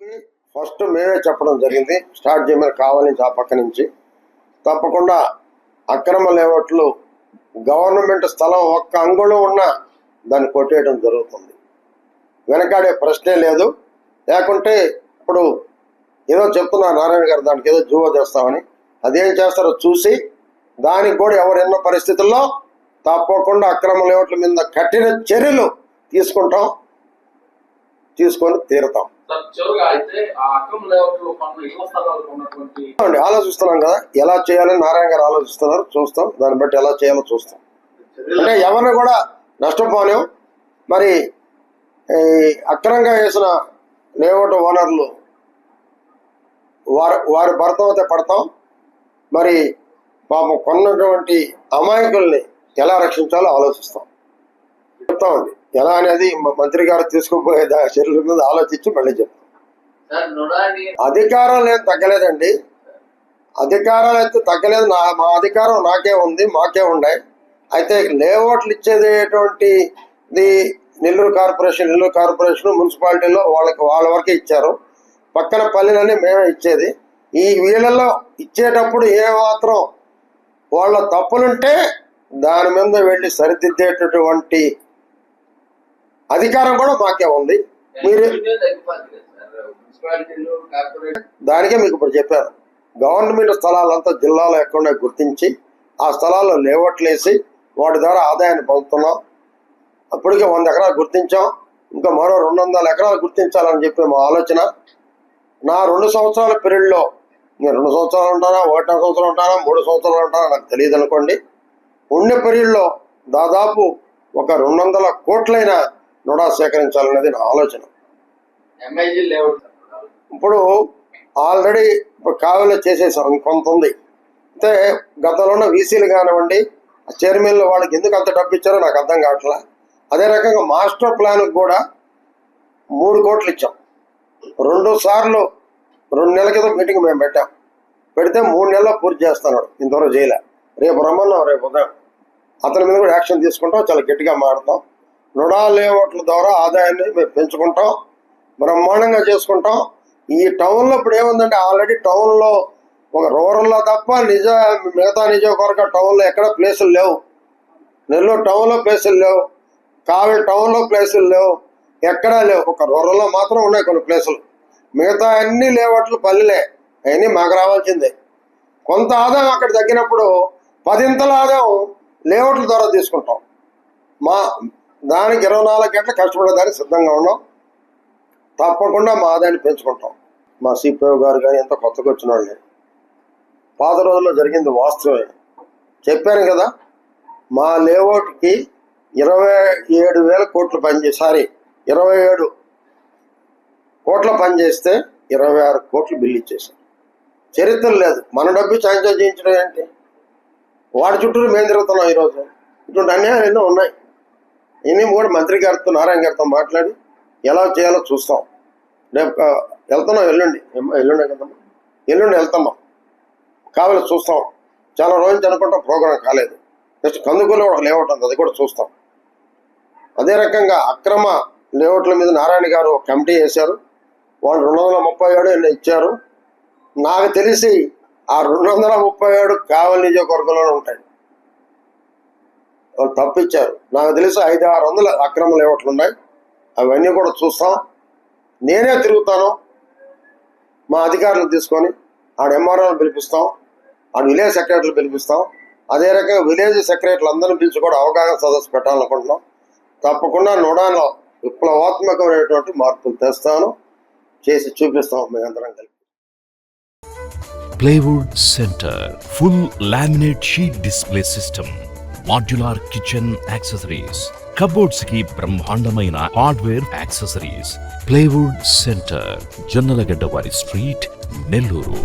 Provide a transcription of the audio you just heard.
వాళ్ళకి ఫస్ట్ మేమే చెప్పడం జరిగింది స్టార్ట్ చేయమని కావాలని ఆ పక్క నుంచి. తప్పకుండా అక్రమ లేవట్లు గవర్నమెంట్ స్థలం ఒక్క అంగుళం ఉన్నా దాన్ని కొట్టేయడం జరుగుతుంది. వెనకాడే ప్రశ్నే లేదు. లేకుంటే ఇప్పుడు ఏదో చెప్తున్నా నారాయణ గారు దానికి ఏదో జూవ చేస్తామని. అదేం చేస్తారో చూసి దానికి కూడా ఎవరు పరిస్థితుల్లో తప్పకుండా అక్రమ లేవట్ల మీద కఠిన చర్యలు తీసుకుంటాం తీసుకొని తీరుతాం. ఆలోచిస్తున్నాం కదా. ఎలా చేయాలని నారాయణ గారు ఆలోచిస్తున్నారు చూస్తాం. దాన్ని బట్టి ఎలా చేయాలో చూస్తాం. అంటే ఎవరిని కూడా నష్టపోలేం. మరి అక్రమంగా వేసిన లేఅవుట్ ఓనర్లు వారి వారి అయితే పడతాం. మరి పాపం కొన్నటువంటి అమాయకుల్ని ఎలా రక్షించాలో ఆలోచిస్తాం. చెప్తామండి. ఎలా అనేది మంత్రి గారు తీసుకుపోయే చర్యల మీద ఆలోచించి మళ్ళీ చెప్తాం. సార్ నుడాని అధికారాలు ఏం తగ్గలేదండి. అధికారాలు అయితే తగ్గలేదు. నా మా అధికారం నాకే ఉంది మాకే ఉన్నాయి. అయితే లేఅవుట్లు ఇది నెల్లూరు కార్పొరేషన్ నెల్లూరు కార్పొరేషన్ మున్సిపాలిటీలో వాళ్ళకి వాళ్ళ వరకే ఇచ్చారు. పక్కన పల్లెలన్నీ మేమే ఇచ్చేది. ఈ వీళ్ళలో ఇచ్చేటప్పుడు ఏ మాత్రం వాళ్ళ తప్పులుంటే దాని మీద వెళ్ళి సరిదిద్దేటటువంటి అధికారం కూడా మాకే ఉంది. మీరు దానికే మీకు ఇప్పుడు చెప్పాను. గవర్నమెంట్ స్థలాలంతా జిల్లాలో ఎక్కడ గుర్తించి ఆ స్థలాల్లో లేవట్లేసి వాటి ద్వారా ఆదాయాన్ని పొందుతున్నాం. అప్పటికే వంద ఎకరాలు గుర్తించాం. ఇంకా మరో రెండు వందల ఎకరాలు గుర్తించాలని చెప్పి మా ఆలోచన. నా రెండు సంవత్సరాల పీరియడ్లో నేను రెండు సంవత్సరాలు ఉంటానా ఒకటి సంవత్సరం ఉంటానా మూడు సంవత్సరాలు ఉంటానా నాకు తెలియదు అనుకోండి ఉండే పీరియడ్లో దాదాపు ఒక రెండు వందల కోట్లైన నుడా సేకరించాలనేది నా ఆలోచన. ఇప్పుడు ఆల్రెడీ ఇప్పుడు కావలి చేసేసాం కొంత ఉంది. అయితే గతంలో ఉన్న వీసీలు కానివ్వండి చైర్మన్లు వాళ్ళకి ఎందుకు అంత డబ్బు ఇచ్చారో నాకు అర్థం కావట్లా. అదే రకంగా మాస్టర్ ప్లాన్ కూడా మూడు కోట్లు ఇచ్చాం. రెండు సార్లు రెండు నెలల క్రితం మీటింగ్ మేము పెట్టాం. పెడితే మూడు నెలల్లో పూర్తి చేస్తున్నాడు. ఇంతవరకు చేయలే. రేపు రమ్మన్నాం రేపు ఉదయం అతని మీద కూడా యాక్షన్ తీసుకుంటాం. చాలా గట్టిగా మాడతాం నుడా లేఅవుట్ల ద్వారా ఆదాయాన్ని మేము పెంచుకుంటాం బ్రహ్మాండంగా చేసుకుంటాం. ఈ టౌన్లో ఇప్పుడు ఏముందంటే ఆల్రెడీ టౌన్లో ఒక రూరల్లో తప్ప నిజ మిగతా నిజవర్గ టౌన్లో ఎక్కడ ప్లేసులు లేవు. నెల్లూరు టౌన్లో ప్లేసులు లేవు. కావలి టౌన్లో ప్లేసులు లేవు. ఎక్కడా లేవు. ఒక రూరల్లో మాత్రం ఉన్నాయి కొన్ని ప్లేసులు. మిగతా అన్ని లేవట్లు పల్లెలే. అవన్నీ మాకు రావాల్సిందే. కొంత ఆదాయం అక్కడ తగ్గినప్పుడు పదింతల ఆదాయం లేఅవుట్ల ద్వారా తీసుకుంటాం. మా దానికి ఇరవై నాలుగు గంటలు కష్టపడేదానికి సిద్ధంగా ఉన్నాం. తప్పకుండా మా ఆదాయాన్ని పెంచుకుంటాం. మా సిపిఓ గారు కానీ ఎంత కొత్తగా వచ్చిన వాళ్ళే పాత రోజుల్లో జరిగింది వాస్తవమే. చెప్పాను కదా మా లేఅవుట్కి ఇరవై ఏడు వేల కోట్లు పనిచే సారీ ఇరవై ఏడు కోట్ల పనిచేస్తే ఇరవై ఆరు కోట్లు బిల్లు ఇచ్చేసాం చరిత్ర లేదు. మన డబ్బు చాంచా చేయించడం ఏంటి? వాడి చుట్టూరు మేము తిరుగుతున్నాం ఈరోజు. ఇటువంటి అన్యాయాలు ఎన్నో ఉన్నాయి. ఇన్ని కూడా మంత్రి గారితో నారాయణ గారితో మాట్లాడి ఎలా చేయాలో చూస్తాం. రేపు వెళ్తున్నాం ఎల్లుండి. ఎల్లుండే కదమ్మా? ఎల్లుండి వెళ్తామా? కావాలి చూస్తాం. చాలా రోజులు అనుకుంటాం ప్రోగ్రాం కాలేదు. నెక్స్ట్ కందుకూరులో ఒక లేఅవుట్ ఉంది అది కూడా చూస్తాం. అదే రకంగా అక్రమ లేఅవుట్ల మీద నారాయణ గారు ఒక కమిటీ వేశారు. వాళ్ళు రెండు వందల ముప్పై ఏడు ఎన్నో ఇచ్చారు. నాకు తెలిసి ఆ రెండు వందల ముప్పై ఏడు కావలి నియోజకవర్గంలోనే ఉంటాయి. వాళ్ళు తప్పిచ్చారు నాకు తెలిసి ఐదు ఆరు వందల అక్రమ లేఅవుట్లు ఉన్నాయి అవన్నీ కూడా చూస్తాం. నేనే తిరుగుతాను. మా అధికారులు తీసుకొని ఆడ ఎంఆర్ఓని పిలిపిస్తాం. ఆడ విలేజ్ సెక్రటరీలు పిలిపిస్తాం. అదే రకంగా విలేజ్ సెక్రటరీలు అందరిని పిలిచి కూడా అవగాహన సదస్సు పెట్టాలనుకుంటున్నాం. తప్పకుండా నోడాలో విప్లవాత్మకమైనటువంటి మార్పులు తెస్తాను. చేసి చూపిస్తాం మేమందరం కలిపి. Plywood centre full laminate sheet display system. Modular kitchen accessories కబోర్డ్స్కి బ్రహ్మాండమైన hardware accessories plywood centre Jonnalagadda వారి స్ట్రీట్ నెల్లూరు.